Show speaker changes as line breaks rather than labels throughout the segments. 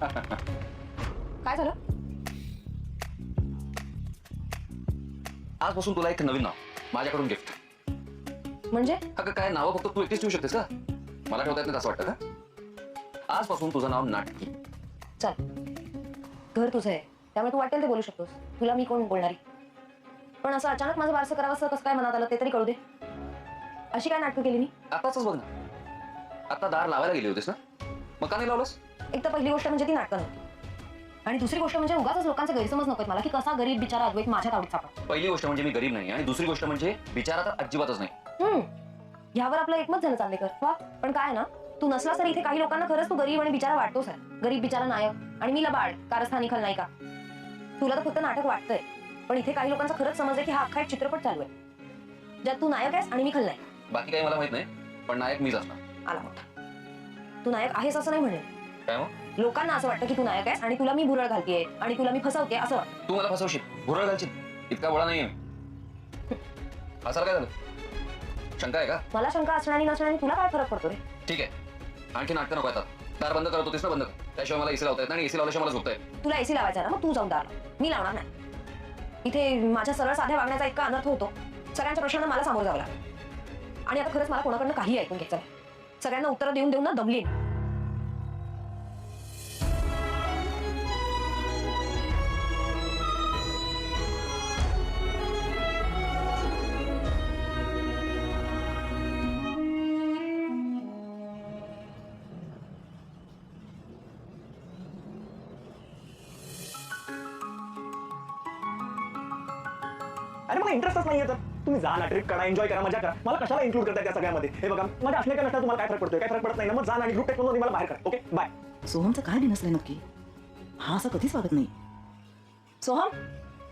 काय झालं?
आजपासून तुला एक नवीन नाव माझ्याकडून गिफ्ट
म्हणजे?
अगं काय नावं फक्त तू एकटीच ठेवू शकतेस का? मला ठेवता येत नाही असं वाटतं का? आजपासून तुझं नाव नाटकी.
चल. घर तुझं आहे. त्यामुळे तू वाटेल ते बोलू शकतोस. तुला मी कोण बोलणारी? पण असं अचानक माझं बारसं करावं असं कसं काय मनात आलं ते तरी कळू दे. अशी काय नाटकं केली मी?
आताच बघ ना. आता दार लावायला गेली होतीस ना? मग का नाही लावलंस?
एक तर पहिली गोष्ट म्हणजे ती नाटकं नव्हती. आणि दुसरी गोष्ट म्हणजे उगाच लोकांचे गैरसमज नकोत मला की कसा गरीब बिचारा अद्वैत माझ्या सापडला
पहिली गोष्ट म्हणजे मी गरीब नाही आणि दुसरी गोष्ट म्हणजे बिचारा तर अजिबातच नाही.
हम्म. ह्यावर आपलं एकमत झालं चांदेकर. वा पण काय ना तू नसलास तरी इथे काही लोकांना खरंच तू गरीब आणि बिचारा वाटतोस आहे. गरीब बिचारा नायक आणि मी लबाड कारस्थानी खलनायिका. तुला तर फक्त नाटक वाटतंय पण इथे काही लोकांचा खरंच समज आहे की हा अख्खा एक चित्रपट चालू आहे. ज्यात तू नायक आहेस आणि मी खलनायक.
बाकी काही मला माहीत नाही पण नायक मीच असणार.
आला मोठा. तू नायक आहेस असं नाही म्हणेल
काय मग?
लोकांना असं वाटतं की तू नायक आहेस आणि तुला मी भुरळ घालतेय आणि तुला मी फसवते असं वाटतं.
तू मला फसवशील. भुरळ घालशील. इतका बोळा नाहीये. मी असाल काय झालं? शंका आहे का?
मला शंका असण्याने नसण्याने तुला काय फरक पडतो रे
ठीक आहे. आणखी नाटकं नको येतात दार बंद करत होतीस ना बंद कर. त्याशिवाय मला एसी लावता येत नाही आणि एसी लावल्याशिवाय मला झोपता येत
तुला एसी लावायचा ना मग तू जाऊन दार लाव. मी लावणार नाही. इथे माझ्या सरळ साध्या वागण्याचा इतका अनर्थ होतो. सगळ्यांच्या प्रश्नांना मला सामोरं जावं लागतं. आणि आता खरंच मला कोणाकडनं काही ऐकून घ्यायचं नाही. सगळ्यांना उत्तरं देऊन देऊन ना दमली
अरे मला इंटरेस्टच नाहीये तर. तुम्ही जा ना ट्रिप करा एन्जॉय करा मजा करा. मला कशाला इन्क्लूड करताय त्या सगळ्यामध्ये? हे बघा माझ्या असणे का नसता तुम्हाला काय फरक पडतोय काय फरक पडत नाही ना. मग जा ना आणि ग्रुप टेक मला बाहेर करा ओके बाय
सोहमचं काय बिनसलंय नक्की? हा असं कधीच वागत नाही. सोहम?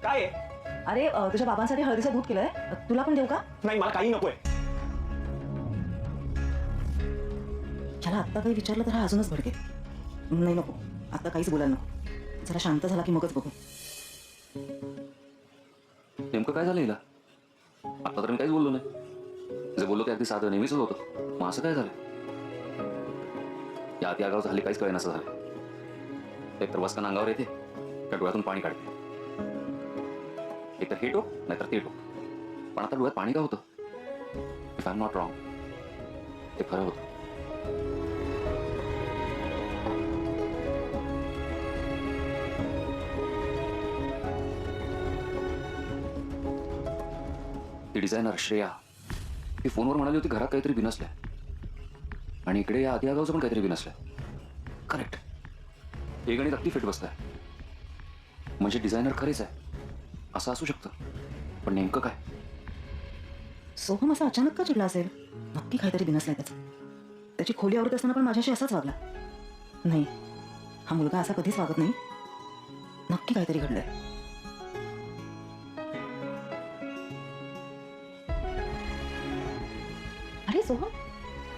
काय? आहे
अरे अं, तुझ्या बाबांसाठी हळदीचं दूध केलंय. अं, तुला पण देऊ का?
नाही मला काही नकोय.
त्याला आत्ता काही विचारलं तर हा अजूनच भडके नाही नको आता काहीच बोलायला नको. जरा शांत झाला की मगच बघू.
नेमकं काय झालं हिला? आता तर मी काहीच बोललो नाही. जे बोललो ते अगदी साधं नेहमीच होतं. मग असं काय झालं? या आधी आगाव झाली काहीच कळेन असं झालं. एक तर वस्कन अंगावर येते त्या डोळ्यातून पाणी काढते. एक तर हे टोक नाहीतर ते टोक. पण आता डोळ्यात पाणी का होतं? If I am not wrong ते खरं होतं. ती डिझायनर श्रेया. ती फोनवर म्हणाली होती घरात काहीतरी बिनसलंय. आणि इकडे या आधी आगावचं पण काहीतरी बिनसलंय. करेक्ट हे गणित अगदी फिट बसलंय म्हणजे डिझायनर खरेच आहे. असं असू शकतं. पण नेमकं काय?
सोहम असा अचानक का चिडला असेल? नक्की काहीतरी बिनसलाय त्याचं. त्याची खोली आवडत असताना पण माझ्याशी असाच वागला. नाही हा मुलगा असा कधीच वागत नाही. नक्की काहीतरी घडलंय. सोहम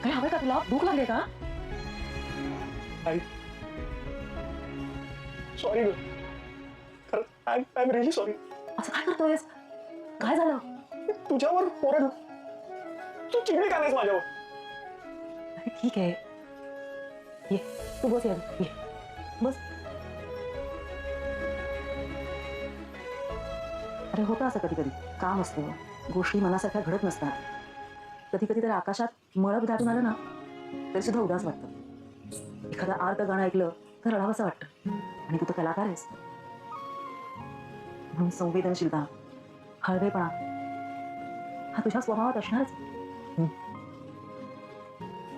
काय हवंय का तुला भूक लागली का
आई सॉरी खरं आय एम रिअली सॉरी
असं काय करतोयस काय झालं
तुझ्यावर ओरड तू चिडली का नाहीस माझ्यावर
अरे ठीक आहे ये तू बस या ये बस अरे होतं असं कधी कधी काम असतं गोष्टी मनासारख्या घडत नसतात कधी कधी तर आकाशात मळब दाटून आलं ना तरी सुद्धा उदास वाटतं. एखादं आर्त गाणं ऐकलं तर रडावंसं वाटतं. आणि तू तर कलाकार आहेस. म्हणून संवेदनशीलता हळवेपणा हा तुझ्या स्वभावात असणारच.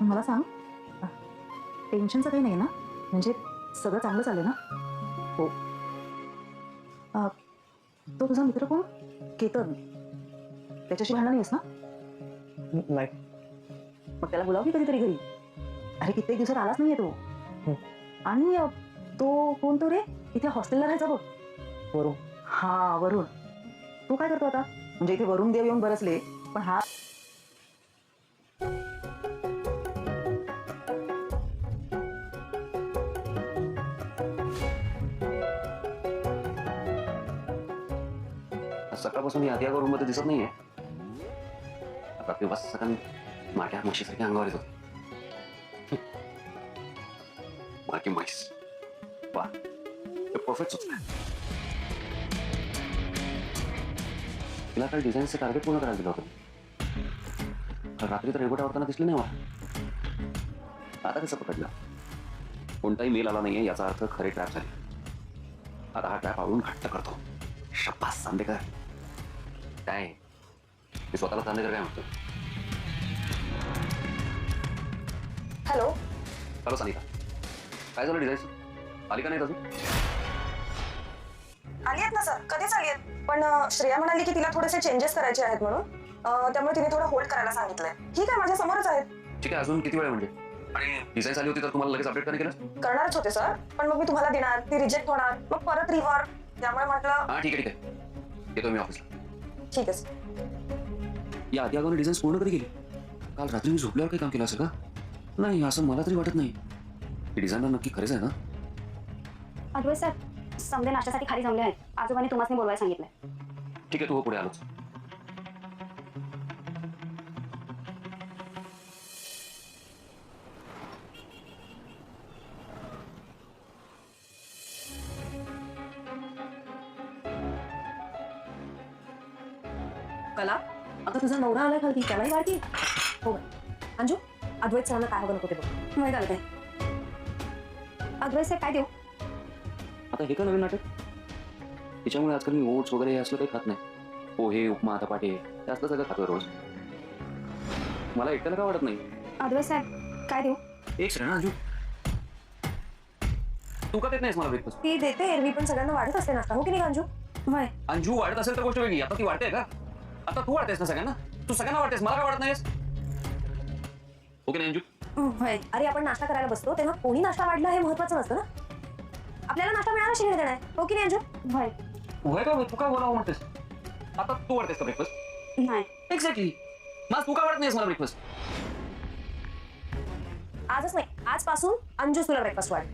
मला सांग टेन्शनचं काही नाही ना? म्हणजे सगळं चांगलं चालेल ना? हो. तो तुझा मित्र कोण? केतन. त्याच्याशी भांडणार नाहीस ना?
नाही.
मग त्याला बोलाव की कधीतरी घरी? अरे कित्येक दिवसात आलाच नाहीये तो.
हं.
आणि अ, तो कोण तो रे? इथे हॉस्टेलला राहायचा बघ.
वरून
हा वरुण. तू काय करतो आता? म्हणजे इथे वरुण देव येऊन बरसले पण हा
आज सकाळपासून या आधी रूममध्ये दिसत नाहीये. आता बस सगळं माझ्या म्हशीसारखी अंगावर येत होती माझी म्हैस वा परफेक्ट सुचलं तिला काही डिझाईनचं टार्गेट पूर्ण करायला दिलं होतं काल रात्री तर रेबोट आवडताना दिसले नाही मला आता कसं पकडलं कोणताही मेल आला नाहीये याचा अर्थ खरे ट्रॅप झाले आता हा ट्रॅप आवडून घट्ट करतो शप्पास चांदेकर काय मी स्वतःला चांदेकर काय म्हणतो
हॅलो
हॅलो सानिका काय झालं डिझाईन आली का नाही अजून
आली आहेत ना सर कधीच आली आहेत पण अं, श्रेया म्हणाली की तिला थोडेसे चेंजेस करायचे आहेत म्हणून अं, त्यामुळे तिने थोडं होल्ड करायला सांगितलंय ठीक आहे माझ्या समोरच आहेत
ठीक आहे अजून किती वेळ म्हणजे आणि डिझाईन आली होती तर तुम्हाला लगेच अपडेट का नाही केलं
करणारच होते सर पण मग मी तुम्हाला देणार ती रिजेक्ट होणार मग परत रिव्हर त्यामुळे म्हटलं
हां ठीक आहे ठीक आहे येतो मी ऑफिसला
ठीक आहे sir.
या आधी अगोदर डिझाईन पूर्ण कधी गेली काल रात्री मी झोपल्यावर काही काम केलं असेल का? नाही असं मला तरी वाटत नाही. ही डिझायनर नक्की खरेच आहे ना?
अद्वैत सर समजे नाश्त्यासाठी खाली जमले आहेत. आजोबांनी तुम्हाला बोलवायला सांगितलंय.
ठीक आहे तू हो पुढे आलोच.
कला अगं तुझा नवरा आलाय खालती त्यालाही वाढती. हो अंजू अद्वैत सरांना काय हवं नको ते बघ.
माहीत आलं काय अद्वैत सर काय देऊ?
आता हे का नवीन नाटक? त्याच्यामुळे आजकाल मी ओट्स वगैरे हे असलं काही खात नाही. पोहे उपमा धपाटे हे असलं सगळं खातो रोज. मला एकट्याला का वाटत नाही?
अद्वैत साहेब काय देऊ?
एक श्रेणा अंजू. तू का देत नाहीस मला ब्रेकफास्ट
ती देते एरवी पण सगळ्यांना वाढत असते नाश्ता. हो की नाही अंजू?
वय
अंजू वाढत असेल तर गोष्ट वेगळी. आता ती वाढते का? आता तू वाढतेस ना सगळ्यांना? तू सगळ्यांना वाढतेस मला का वाढत नाहीस? ओके नाही अंजू
अरे आपण नाश्ता करायला बसतो तेव्हा कोणी नाश्ता वाढला हे महत्वाचं नसतं ना? आपल्याला नाश्ता मिळाला शिकणे देणार हो की नाही अंजू
वय
वय का तू काय बोलावं म्हणतेस? आता तू वाढतेस का ब्रेकफास्ट
नाही.
एक्झॅक्टली मग तू का वाढत नाहीस मला ब्रेकफास्ट
आजच नाही. आजपासून अंजूच तुला ब्रेकफास्ट वाढ.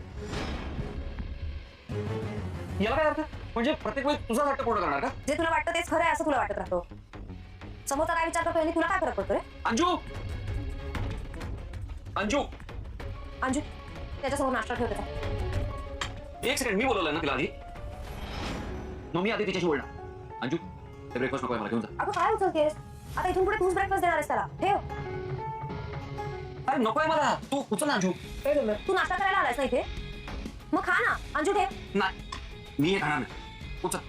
याला काय अर्थ? म्हणजे प्रत्येक वेळी तुझा हट्ट पूर्ण करणार का?
जे तुला वाटतं तेच खरं आहे असं तुला वाटत राहतो. समोरचा काय विचार तुला काय फरक पडतो रे?
अंजू! अंजू!
अंजू त्याच्यासमोर नाश्ता ठेव त्याचा.
एक सेकंड मी बोलवलंय ना तिला आधी. मग मी आधी तिच्याशी बोलणार. अंजू ते ब्रेकफास्ट नको मला घेऊन जा.
अगं काय उचलतेस? आता इथून पुढे तूच ब्रेकफास्ट देणार आहेस त्याला. ठेव.
अरे नको आहे मला. तू उचल ना अंजू.
तू नाश्ता करायला आलायस ना इथे? मग खा ना. अंजू ठेव.
नाही मी हे खाणार नाही. उचल.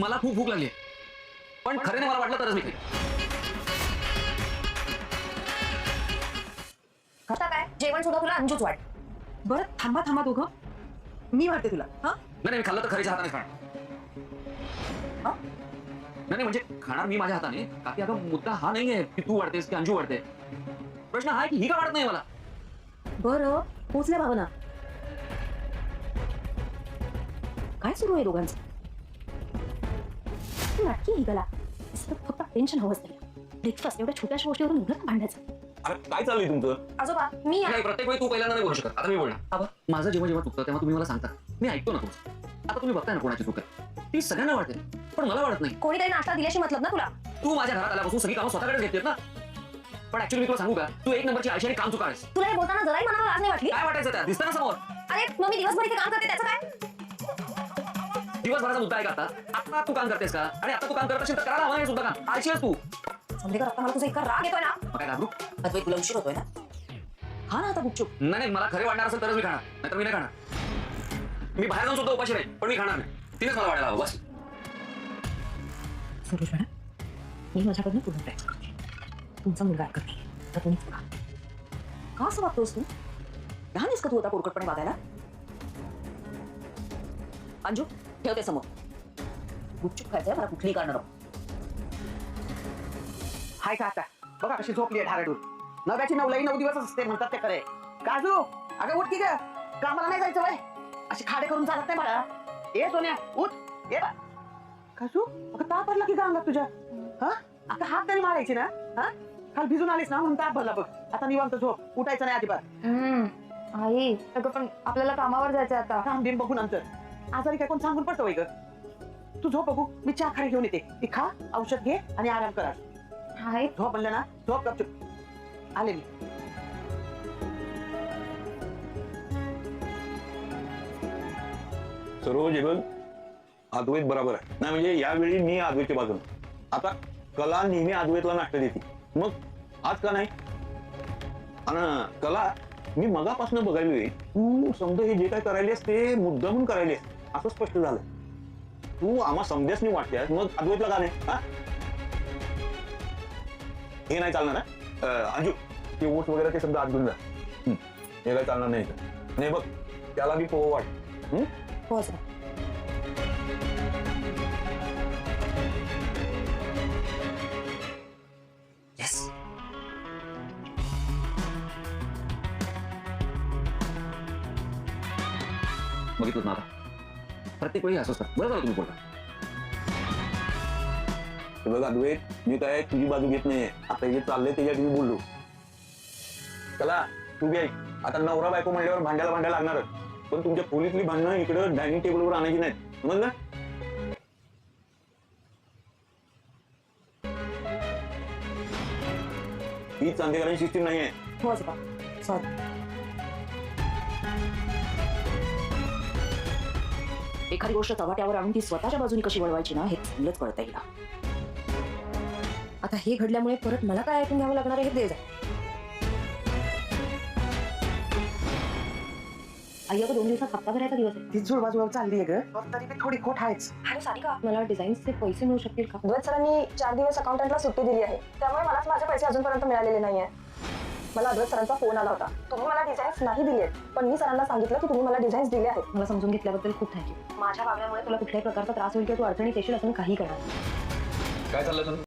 मला खूप भूक लागली पण खरे मला वाटलं तरच मी
काय? जेवण सुद्धा तुला अंजूच वाट.
बरं थांबा थांबा दोघं. मी वाटते तुला हा?
नाही नाही मी खाल्लं तर खरीच्या हाताने खाणार.
हा?
नाही नाही म्हणजे खाणार मी माझ्या हाताने. काकी अगं मुद्दा हा नाहीये की तू वाढतेस की अंजू वाढते. प्रश्न हा आहे की ही का वाढत नाही मला?
बरं पोचल्या भावना. काय सुरू आहे दोघांचं?
नाटकी ही गला फक्त टेन्शन हवंच नाही ब्रेकफास्ट एवढ्या छोट्याशा गोष्टीवरून मुलं भांडायचं
अरे काय चाललंय तुमचं
आजोबा मी
नाही प्रत्येक वेळी तू पहिल्यांदा नाही बोलू शकत. आता मी बोलणार. आबा माझं जेव्हा जेव्हा चुकतं तेव्हा तुम्ही मला सांगता. मी ऐकतो ना तुमचं. आता तुम्ही बघताय ना कोणाची चूक आहे ती सगळ्यांना वाटते पण मला वाटत नाही.
कोणीतरी नाश्ता दिल्याशी मतलब ना तुला?
तू माझ्या घरात आल्यापासून सगळी कामं स्वतःकडे घेतेस ना. पण ऍक्च्युली मी तुला सांगू का? तू एक नंबरची आयशाने काम चुका आहेस
तुला हे बोलताना जराही मनाला लाज नाही वाटली?
काय वाटायचं त्या दिसतं ना समोर?
अरे मग मी दिवसभर इथे काम करते त्याचं काय?
दिवसभराचा मुद्दा आहे का आता? आता तू काम करतेस का? आणि आता तू काम करत असेल तर करायला हवं सुद्धा काम. आळशी आहेस तू.
संध्याकाळ आता मला तुझा इतका राग येतोय ना?
मग काय घाबरू?
अद्वैत तुला उशीर होतोय ना? खा ना आता गुपचूप
नाही नाही मला खरे वाटणार असेल तरच मी खाणार. नाहीतर मी नाही खाणार. मी बाहेर जाऊन सुद्धा उपाशी राहील पण मी खाणार नाही. तिनेच मला वाढायला हवं बस.
संतोष मॅडम मी माझ्याकडनं पूर्ण प्रयत्न करते तुमचा मुलगा नाही तर तुम्हीच का असं वागतोस तू? लहान आहेस का तू आता पोरकटपणे वागायला? अंजू? ठेवते समोर गुपचूप खायचंय मला कुठलीही कारण नको
हाय का आता बघा कशी झोपली आहे ढारेडूर नव्याची नवलाई नऊ दिवस असते म्हणतात ते खरे काजू अगं उठ की ग कामाला नाही जायचं वय अशी खाडे करून चालत नाही मला ए सोन्या उठ ये बा काजू अगं ताप भरला की ग अंगात तुझ्या हा अगं हात तरी मारायची ना हा काल भिजून आलीस ना म्हणून ताप भरला बघ आता निवांत झोप उठायचं नाही अजिबात
आई अगं पण आपल्याला कामावर जायचं आता
बिम बघू नंतर आजारी काय कोण सांगून पडतं वय ग? तू झोप बघू मी चहा खारी घेऊन येते. ती खा औषध घे आणि आराम करा. झोप म्हणलं ना झोप गपचूप आले मी.
सर्व जगत अद्वैत बरोबर आहे. नाही म्हणजे यावेळी मी अद्वैतच्या बाजून. आता कला नेहमी अद्वैतला नाट्य देते. मग आज का नाही? आणि कला मी मगापासून बघायलोय. तू समजा हे जे काय करायलेस ते मुद्दामून करायलेस. असं स्पष्ट झालं तू आम्हा समजाच नाही वाटतेस मग अद्वैतला का नाही? हा? हे नाही चालणार ना अं, अंजू ते ओट वगैरे ते समजा आत घेऊन जा. हं, हे काय चालणार नाही इथं. नाही बघ त्याला बी पोह वाट हं?
हो सर.
बघितलं ना आता? प्रत्येक वेळी असं असतं. बरं झालं तुम्ही बोलता
हे बघ अद्वैत मी काय तुझी बाजू घेत नाहीये. आता जे चाललंय त्याच्यात मी बोललो. चला तू बी ऐक. आता नवरा बायको म्हणल्यावर भांड्याला भांड्या लागणारच पण तुमच्या खोलीतली भांडणं इकडं डायनिंग टेबलवर आणायची नाहीत. समजलं? ही चांदेकरांची सिस्टीम नाहीये.
हो सर सॉरी.
एखादी गोष्ट चव्हाट्यावर आणून ती स्वतःच्या बाजूने कशी वळवायची ना हे चांगलंच कळतं हिला.
आता हे घडल्यामुळे परत मला काय ऐकून घ्यावं लागणार आहे हे दे आई अगं दोन दिवसात हप्ता भरायचा दिवस आहे.
ती जुळवाजुळव चालली आहे ग. तरी बी थोडी खोट आहेच.
अरे सारिका मला डिझाईन्सचे पैसे मिळू शकतील का?
अद्वैत सरांनी चार दिवस अकाउंटंटला सुट्टी दिली आहे. त्यामुळे मलाच माझे पैसे अजूनपर्यंत मिळालेले नाहीये. मला अद्वैत सरांचा फोन आला होता. तुम्ही मला डिझाईन्स नाही दिले पण मी सरांना सांगितलं की तुम्ही मला डिझाईन्स दिले आहेत.
मला समजून घेतल्याबद्दल खूप थँक्यू माझ्या वागण्यामुळे तुला कुठल्याही प्रकारचा त्रास होईल किंवा तू अडचणीत येशील असं मी काही करणार नाही.
काय चाललं तुम्ही